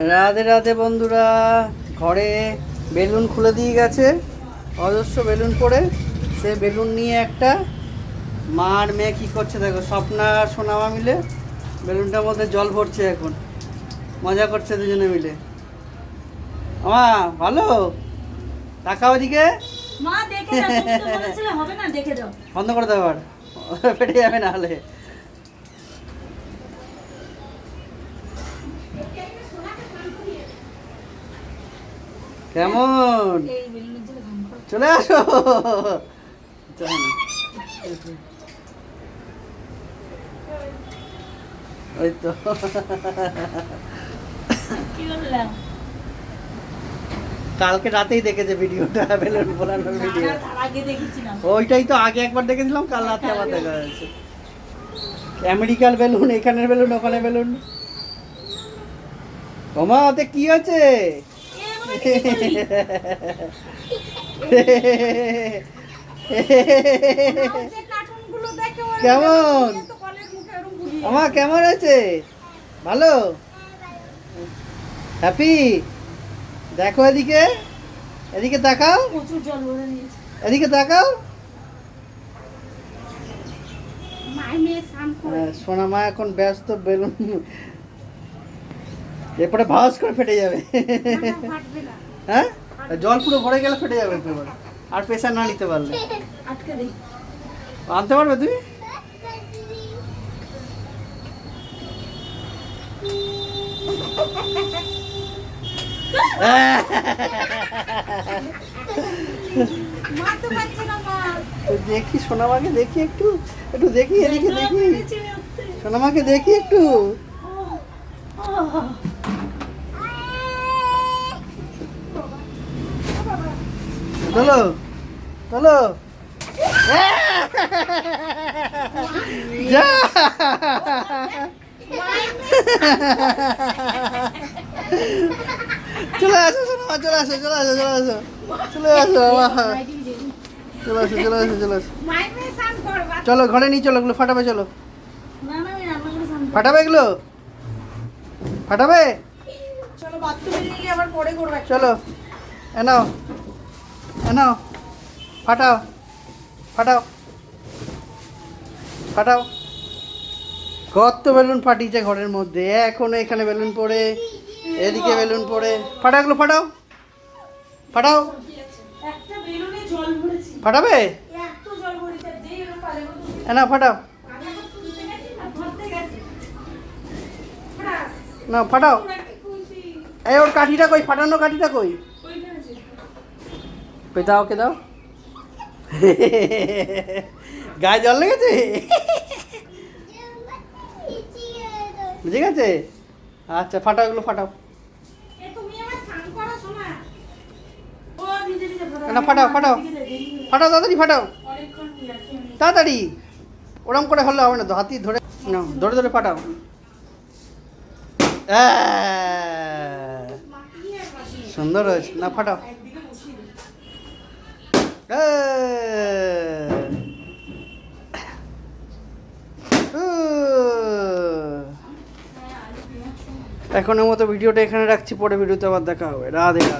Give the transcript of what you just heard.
রাধে রাধে বন্ধুরা ঘরে বেলুন খুলে দিয়ে গেছে অজস্র বেলুন পড়ে। সে বেলুন নিয়ে একটা মা আর মেয়ে কী করছে দেখো স্বপ্না আর সোনামা মিলে বেলুনটার মধ্যে জল ভরছে এখন। মজা করছে দুজনে মিলে। আমা ভালো? তাকাও দেখে যাও বন্ধ করে দেওয়ার ফেটে যাবে না হলে। কেমন? চলে আসো। ওই তো। কালকে রাতেই দেখেছে ভিডিওটা বেলুন বোলানোর ভিডিও। ওইটাই তো আগে একবার দেখেছিলাম কাল রাতে আবার দেখা যাচ্ছে আমেরিকার বেলুন এখানের বেলুন ওখানে বেলুন। ওমা ওতে কি আছে কেমন? তো কলের মুখে ওরম ঘুরিয়ে। আমা কেমন আছে? ভালো? হ্যাপি? দেখো এদিকে। এদিকে তাকাও। প্রচুর জল ভরে নিয়েছে। এদিকে তাকাও। হ্যাঁ, সোনা মা এখন ব্যস্ত বেলুন এরপরে ভাস করে ফেটে যাবে। হ্যাঁ? জল পুরো ভরে গেলে ফেটে যাবে তোমার আর প্রেশার না নিতে পারলে। আনতে পারবে তুমি? দেখি সোনামাকে দেখি একটু। একটু দেখি এদিকে দেখি। সোনামাকে দেখি একটু। চলো চলো। যা। চলে আসো চলে আসো চলে আসো চলে আসো। চলে আসো চলে আসো চলে আসো চলে আসো। চলো ঘরে নিয়ে চলো এগুলো ফাটাবে চলো। ফাটাবে এগুলো? ফাটাবে? চলো। চলো এ নাও। এ নাও ফাটাও ফাটাও ফাটাও। কত বেলুন ফাটিয়েছে ঘরের মধ্যে এখনও এখানে বেলুন পড়ে এদিকে বেলুন পড়ে। ফাটাও এগুলো ফাটাও ফাটাও। ফাটাবে? এ নাও ফাটাও। না ফাটাও? এই ওর কাঠিটা কই? ফাটানো কাঠিটা কই। দাও ওকে দাও গায়ে জল লেগেছে ঠিক আছে আচ্ছা ফাটাও এগুলো ফাটাও না? ফাটাও। ফাটাও, ফাটাও। তাড়াতাড়ি ফাটাও। তাড়াতাড়ি ওরম করে হলে হবে না তো হাতি ধরে না ধরে ধরে ফাটাও। সুন্দর হয়েছে না ফাটাও এখনের মতো ভিডিওটা এখানে রাখছি পরে ভিডিওতে আবার দেখা হবে। রাধে রাধে।